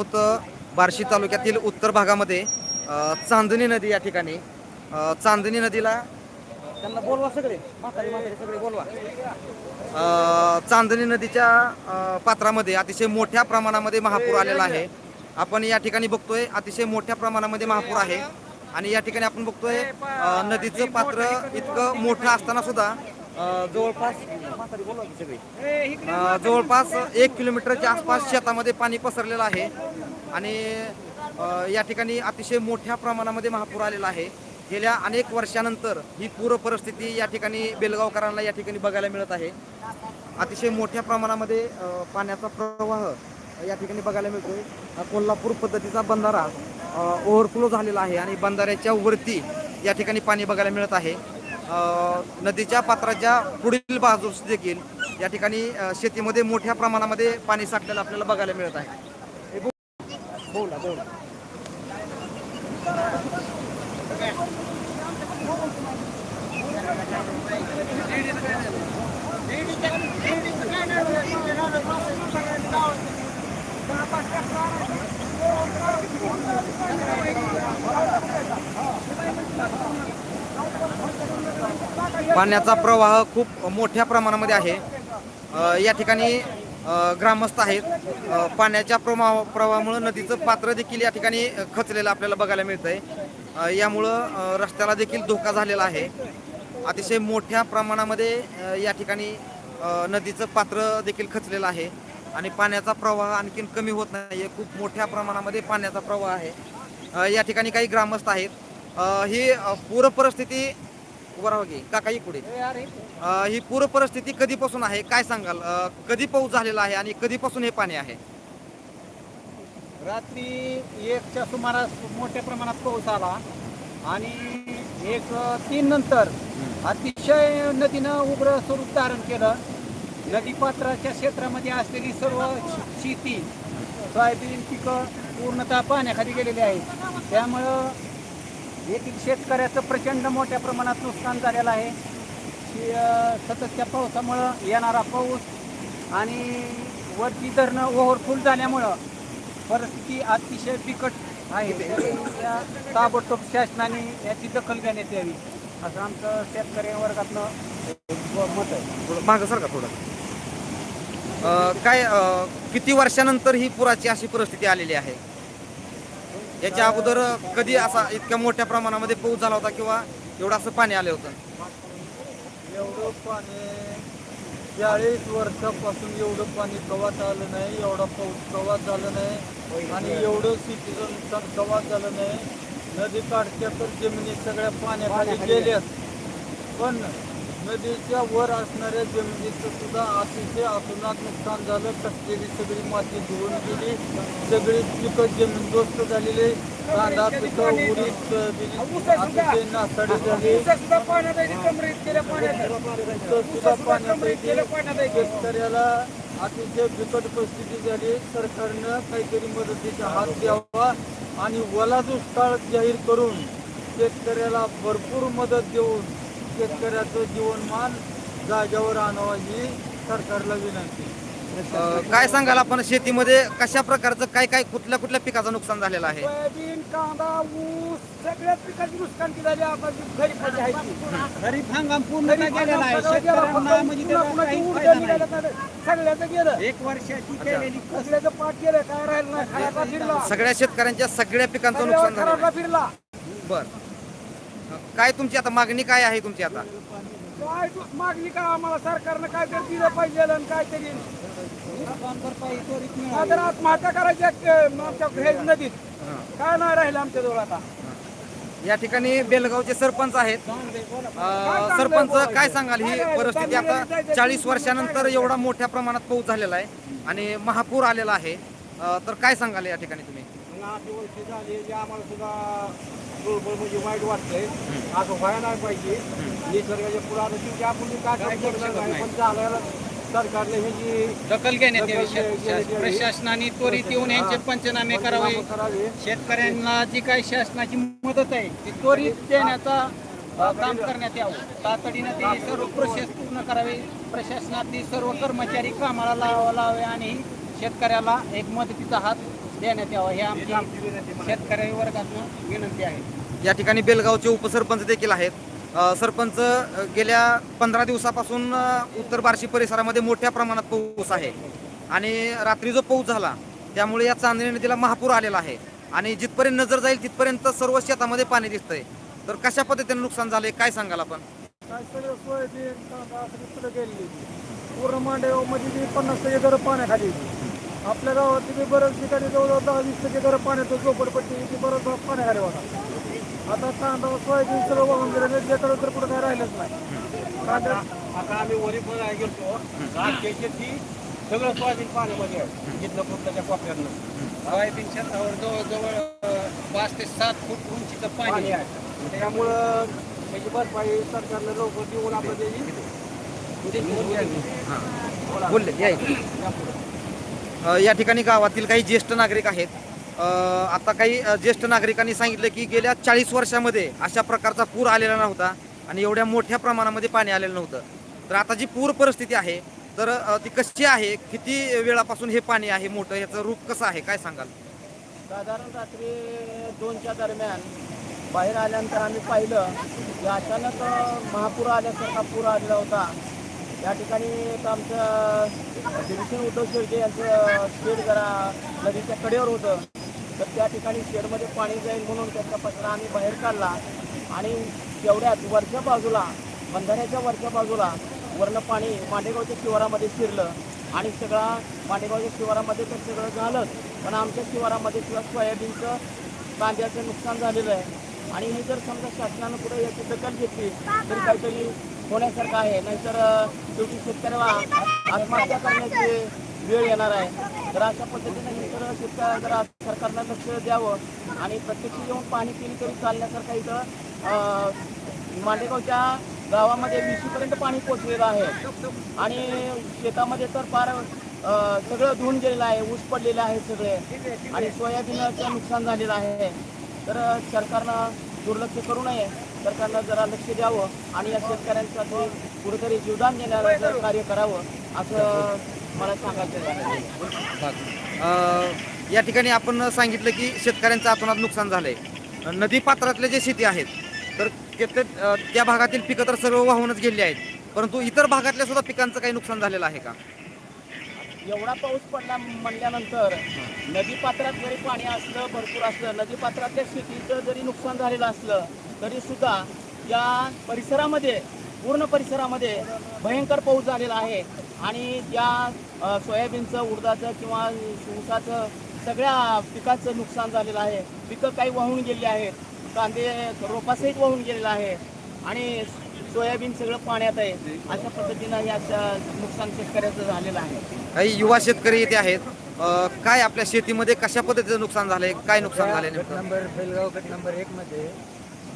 आहोत बार्शी तालुक्यातील उत्तर भागामध्ये चांदणी नदी या ठिकाणी चांदणी नदीला त्यांना बोलवा सगळे म्हातारी म्हातारी सगळे बोलवा. चांदणी नदीच्या पात्रामध्ये अतिशय मोठ्या प्रमाणामध्ये महापूर आलेला आहे. आपण या ठिकाणी बघतोय अतिशय मोठ्या प्रमाणामध्ये महापूर आहे. आणि या ठिकाणी आपण बघतोय नदीचं पात्र इतकं मोठं असताना सुद्धा जवळपास जवळपास एक किलोमीटरच्या आसपास शेतामध्ये पाणी पसरलेलं आहे. आणि या ठिकाणी अतिशय मोठ्या प्रमाणामध्ये महापूर आलेला आहे. गेल्या अनेक वर्षानंतर ही पूर परिस्थिती या ठिकाणी बेलगावकरांना या ठिकाणी बघायला मिळत आहे. अतिशय मोठ्या प्रमाणामध्ये पाण्याचा प्रवाह या ठिकाणी बघायला मिळतोय. हा कोल्हापूर पद्धतीचा बंधारा ओव्हरफ्लो झालेला आहे आणि बंधाऱ्याच्या वरती या ठिकाणी पाणी बघायला मिळत आहे. नदीच्या पात्राच्या पुढील बाजूस देखील या ठिकाणी शेतीमध्ये मोठ्या प्रमाणामध्ये पाणी साठलेलं आपल्याला बघायला मिळत आहे. बोला बोला. पाण्याचा प्रवाह खूप मोठ्या प्रमाणामध्ये आहे. या ठिकाणी ग्रामस्थ आहेत. पाण्याच्या प्रमा प्रवाहामुळं नदीचं पात्र देखील या ठिकाणी खचलेलं आपल्याला बघायला मिळत आहे यामुळं रस्त्याला देखील धोका झालेला आहे. अतिशय मोठ्या प्रमाणामध्ये या ठिकाणी नदीचं पात्र देखील खचलेलं आहे. आणि पाण्याचा प्रवाह आणखीन कमी होत नाही खूप मोठ्या प्रमाणामध्ये पाण्याचा प्रवाह आहे. या ठिकाणी काही ग्रामस्थ आहेत. ही पूर परिस्थिती उभा राहा की. काका पुढे अ, ही पूर परिस्थिती कधीपासून आहे? काय सांगाल? अ, कधी पाऊस झालेला आहे आणि कधीपासून हे पाणी आहे? रात्री एकच्या सुमारास मोठ्या प्रमाणात पाऊस आला आणि एक तीन नंतर अतिशय नदीनं उग्र स्वरूप धारण केलं. नदीपात्राच्या क्षेत्रामध्ये असलेली सर्व शेती सोयाबीन पिकं पूर्णतः पाण्याखाली गेलेली आहेत. त्यामुळं येथील शेतकऱ्याचं प्रचंड मोठ्या प्रमाणात नुकसान झालेलं आहे. की, सततच्या पावसामुळं येणारा पाऊस आणि वरती धरणं ओव्हरफुल झाल्यामुळं परिस्थिती अतिशय बिकट आहे. त्या ताबडतोब शासनाने याची दखल घेण्यात यावी असं आमचं शेतकरी वर्गातनं मत आहे. थोडं मागं सरका थोडं? काय किती वर्षानंतर ही पुराची अशी परिस्थिती आलेली आहे? याच्या अगोदर कधी असा इतक्या मोठ्या प्रमाणामध्ये पाऊस झाला होता किंवा एवढं असं पाणी आलं होतं? एवढं पाणी चाळीस वर्षापासून एवढं पाणी कवात आलं नाही एवढा पाऊस कवात झालं नाही आणि एवढं शेतीचं नुकसान कवात झालं नाही. नदी काठच्या तर जमिनी सगळ्या पाण्याखाली गेल्यात. पण नदीच्या वर असणाऱ्या जमिनीचं सुद्धा अतिशय अतोनात नुकसान झालं. कसलेली सगळी माती धुवून गेली. सगळी पिकं जमीनदोस्त झालेली. कांदा पिकं सोयाबीन अतिशय नासाडी झाली. सुद्धा पाण्यापैकी शेतकऱ्याला अतिशय बिकट परिस्थिती झाली. सरकारनं काहीतरी मदतीचा हात द्यावा आणि ओला दुष्काळ जाहीर करून शेतकऱ्याला भरपूर मदत देऊन शेतकऱ्याचं जीवनमान जाग्यावर आणावं ही सरकारला विनंती. काय सांगाल आपण? शेतीमध्ये कशा प्रकारचं काय काय कुठल्या कुठल्या पिकाचं नुकसान झालेलं आहे? सोयाबीन कांदा ऊस सगळ्याच पिकाची नुकसान केली झाली आपण खरीप आहे खरीप हंगाम पूर्ण गेलेला आहे. शेतकऱ्यांना म्हणजे. सगळ्याचं गेलं. एक वर्षाची केलेली सगळ्याचं पाठ केलं. काय राहिलं नाही? सगळ्या शेतकऱ्यांच्या सगळ्या पिकांचं नुकसान झालं फिरला. बर. काय तुमची आता मागणी काय आहे तुमची आता? काय मागणी का आम्हाला सरकारनं काय तरी दिलं पाहिजे आणि काय तरी. नाहीतर आत्महत्या करायची आमच्या नदीत. काय नाही राहिलं आमच्या जवळ आता. या ठिकाणी बेलगावचे सरपंच आहेत. अ, सरपंच काय सांगाल? ही परिस्थिती आता चाळीस वर्षानंतर एवढा मोठ्या प्रमाणात पाऊस झालेला आहे आणि महापूर आलेला आहे. अ, तर काय सांगाल या ठिकाणी तुम्ही? आम्हाला सुद्धा म्हणजे वाईट वाटतंय. असं व्हायला नाही पाहिजे. निसर्गाच्या पुढे आता शेवटी आपण काय करू शकत नाही. पण झालं सरकारने ही जी दखल घेण्यात यावी. प्रशासनाने त्वरित येऊन यांचे पंचनामे करावे. शेतकऱ्यांना जी काही शासनाची मदत आहे ती त्वरित देण्याचा काम करण्यात यावं. तातडीनं ते सर्व प्रोसेस पूर्ण करावे. प्रशासनातील सर्व कर्मचारी कामाला लावा लावे आणि शेतकऱ्याला एक मदतीचा हात देण्यात यावं हे आमची शेतकरी वर्गातून विनंती आहे. या ठिकाणी बेलगावचे उपसरपंच देखील आहेत. सरपंच गेल्या पंधरा दिवसापासून उत्तर बार्शी परिसरामध्ये मोठ्या प्रमाणात पाऊस आहे. आणि रात्री जो पाऊस झाला त्यामुळे या चांदणी नदीला महापूर आलेला आहे. आणि जिथपर्यंत नजर जाईल तिथपर्यंत सर्व शेतामध्ये पाणी दिसतंय. तर कशा पद्धतीने नुकसान झालंय काय सांगाल आपण? पूर्ण मांडवमध्ये बी पन्नास पाण्याखाली. आपल्या गावात बी बऱ्याच ठिकाणी जवळजवळ दहा वीस टक्के घरं पाण्यात झोपडपट्टी ती बरंच भाग पाण्याखाली होता. आता कांदा सोयाबीन सगळं वाहून गेलं नदीकडे तर पुढे काय राहिलंच नाही. कांदा आता आम्ही वरी पण आहे गेलो आज ती सगळं सोयाबीन पाण्यामध्ये आहे. घेतलं कुठल्याच्या कोपऱ्यातनं सोयाबीन शेतावर जवळजवळ पाच ते सात फूट उंचीचं पाणी पाणी आहे. त्यामुळं त्याची भरपाई सरकारनं लवकर देऊन आपण त्याची बोलले या ठिकाणी गावातील काही ज्येष्ठ नागरिक आहेत. आता काही ज्येष्ठ नागरिकांनी सांगितलं की गेल्या चाळीस वर्षामध्ये अशा प्रकारचा पूर आलेला नव्हता आणि एवढ्या मोठ्या प्रमाणामध्ये पाणी आलेलं नव्हतं. तर आता जी पूर परिस्थिती आहे तर ती कशी आहे? किती वेळापासून हे पाणी आहे मोठं? याचं रूप कसं आहे? काय सांगाल? साधारण रात्री दोनच्या दरम्यान बाहेर आल्यानंतर आम्ही पाहिलं की अचानक महापूर आल्यासारखा पूर आलेला होता. या ठिकाणी एक आमचं दिवशी उद्धव शेळके यांचं शेड जरा नदीच्या कडेवर होतं. तर त्या ठिकाणी शेडमध्ये पाणी जाईल म्हणून त्याचा पत्रा आम्ही बाहेर काढला. आणि तेवढ्याच वरच्या बाजूला बंधाऱ्याच्या वरच्या बाजूला वरनं पाणी मांडेगावच्या शिवारामध्ये शिरलं. आणि सगळा मांडेगावच्या शिवारामध्ये तर सगळं झालंच. पण आमच्या शिवारामध्ये किंवा सोयाबीनचं कांद्याचं नुकसान झालेलं आहे. आणि हे जर समजा शासनानं पुढे याची दखल घेतली तर काहीतरी होण्यासारखं आहे. नाहीतर शेवटी शेतकऱ्याला आत्महत्या करण्याची वेळ येणार आहे. तर अशा पद्धतीने हे तर शेतकऱ्या जरा सरकारनं लक्ष द्यावं आणि प्रत्यक्ष येऊन पाणी केली तरी चालण्यासारखं इथं मांडेगावच्या गावामध्ये विशीपर्यंत पाणी पोचलेलं आहे. आणि शेतामध्ये तर फार सगळं धुवून गेलेलं आहे. ऊस पडलेले आहे सगळे. आणि सोयाबीनचं नुकसान झालेलं आहे. तर सरकारनं दुर्लक्ष करू नये. सरकारनं जरा लक्ष द्यावं आणि या शेतकऱ्यांसाठी कुठेतरी जीवदान देण्याचं कार्य करावं असं मला सांगायचं या ठिकाणी आपण सांगितलं की शेतकऱ्यांचं आपण नुकसान झालंय. नदी पात्रातले जे शेती आहेत तर ते- त्या भागातील पिकं तर सर्व वाहूनच गेली आहेत. परंतु इतर भागातल्या सुद्धा पिकांचं काही नुकसान झालेलं आहे का? एवढा पाऊस पडला म्हणल्यानंतर नदी पात्रात जरी पाणी असलं भरपूर असलं नदी पात्रातल्या शेतीचं जरी नुकसान झालेलं असलं तरी सुद्धा या परिसरामध्ये पूर्ण परिसरामध्ये भयंकर पाऊस झालेला आहे. आणि त्या सोयाबीनचं उडदाचं किंवा ऊसाचं सगळ्या पिकाचं नुकसान झालेलं आहे. पिकं काही वाहून गेली आहेत. कांदे रोपासहित वाहून गेलेलं आहे. आणि सोयाबीन सगळं पाण्यात आहे. अशा पद्धतीनं या नुकसान शेतकऱ्याचं झालेलं आहे. काही युवा शेतकरी इथे आहेत. अ, काय आपल्या शेतीमध्ये कशा पद्धतीचं नुकसान झालंय? काय नुकसान झालंय गट नेमकं? नंबर बेलगाव गट नंबर एक मध्ये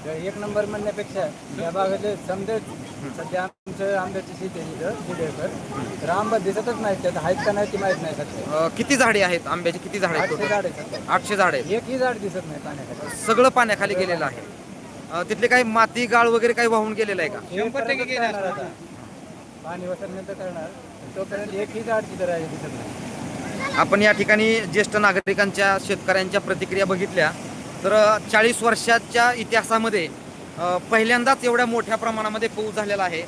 ग- एक नंबर म्हणण्यापेक्षा या भागातले समजा सध्या आमचं आंब्याची शेती आहे इथं तर आंबा दिसतच नाही त्यात आहेत का नाही ती माहीत नाही सध्या. अ, किती झाडे आहेत आंब्याची? किती झाडे आहेत आठशे? झाड आहे सध्या. आठशे झाड आहेत. एकही झाड दिसत नाही पाण्याखाली. सगळं पाण्याखाली गेलेलं आहे. अ, तिथले काही माती गाळ वगैरे काही वाहून गेलेलं आहे का? हे आता. पाणी करणार. तोपर्यंत एकही झाड तिथं राहिले दिसत नाही. आपण या ठिकाणी ज्येष्ठ नागरिकांच्या शेतकऱ्यांच्या प्रतिक्रिया बघितल्या. तर चाळीस वर्षाच्या इतिहासामध्ये अ, पहिल्यांदाच एवढ्या मोठ्या प्रमाणामध्ये पाऊस झालेला आहे.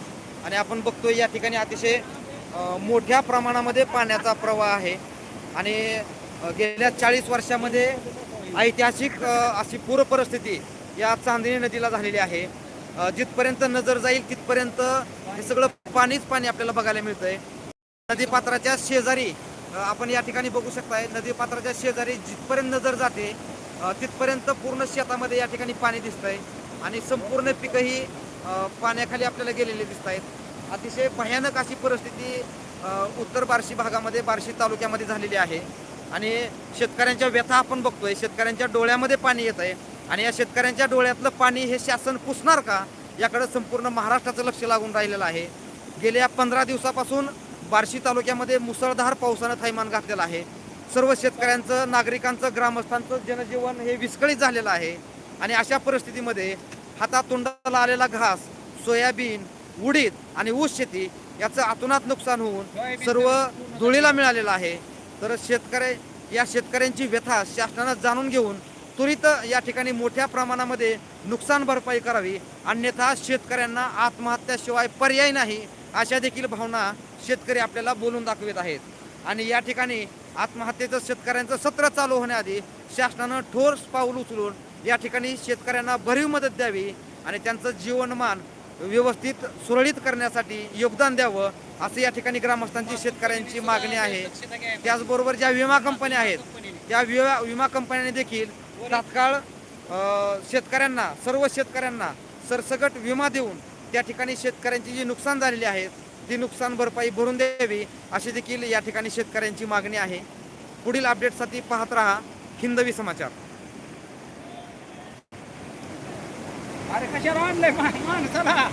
आणि आपण बघतोय या ठिकाणी अतिशय अ, मोठ्या प्रमाणामध्ये पाण्याचा प्रवाह आहे. आणि अ, गेल्या चाळीस वर्षामध्ये ऐतिहासिक अ, अशी पूर परिस्थिती या चांदणी नदीला झालेली आहे. जिथपर्यंत नजर जाईल तिथपर्यंत हे सगळं पाणीच पाणी आपल्याला बघायला मिळतंय. नदीपात्राच्या शेजारी आपण या ठिकाणी बघू शकताय नदीपात्राच्या शेजारी जिथपर्यंत नजर जाते तिथपर्यंत पूर्ण शेतामध्ये या ठिकाणी पाणी दिसतंय. आणि संपूर्ण पिकंही पाण्याखाली आपल्याला गेलेले दिसत आहेत अतिशय भयानक अशी परिस्थिती उत्तर बार्शी भागामध्ये बार्शी तालुक्यामध्ये झालेली आहे. आणि शेतकऱ्यांच्या व्यथा आपण बघतोय. शेतकऱ्यांच्या डोळ्यामध्ये पाणी येत आहे आणि या शेतकऱ्यांच्या डोळ्यातलं पाणी हे शासन पुसणार का? याकडे संपूर्ण महाराष्ट्राचं लक्ष लागून राहिलेलं आहे. गेल्या पंधरा दिवसापासून बार्शी तालुक्यामध्ये मुसळधार पावसानं थैमान घातलेलं आहे. सर्व शेतकऱ्यांचं नागरिकांचं ग्रामस्थांचं जनजीवन हे विस्कळीत झालेलं आहे. आणि अशा परिस्थितीमध्ये हातातोंडाला आलेला घास सोयाबीन उडीद आणि ऊस शेती याचं अतोनात नुकसान होऊन सर्व धुळीला मिळालेलं आहे. तर शेतकरी या शेतकऱ्यांची व्यथा शासनानं जाणून घेऊन त्वरित या ठिकाणी मोठ्या प्रमाणामध्ये नुकसान भरपाई करावी. अन्यथा शेतकऱ्यांना आत्महत्याशिवाय पर्याय नाही अशा देखील भावना शेतकरी आपल्याला बोलून दाखवित आहेत. आणि या ठिकाणी आत्महत्येचं शेतकऱ्यांचं सत्र चालू होण्याआधी शासनानं ठोस पाऊल उचलून या ठिकाणी शेतकऱ्यांना भरीव मदत द्यावी आणि त्यांचं जीवनमान व्यवस्थित सुरळीत करण्यासाठी योगदान द्यावं असं या ठिकाणी ग्रामस्थांची शेतकऱ्यांची मागणी आहे. त्याचबरोबर ज्या विमा कंपन्या आहेत त्या विमा विमा कंपन्यांनी देखील तात्काळ शेतकऱ्यांना सर्व शेतकऱ्यांना सरसकट विमा देऊन त्या ठिकाणी शेतकऱ्यांची जी नुकसान झालेली आहे ती नुकसान भरपाई भरून द्यावी अशी देखील या ठिकाणी शेतकऱ्यांची मागणी आहे. पुढील अपडेटसाठी पाहत राहा हिंदवी समाचार. अरे कशाला आणलंय माणसाला?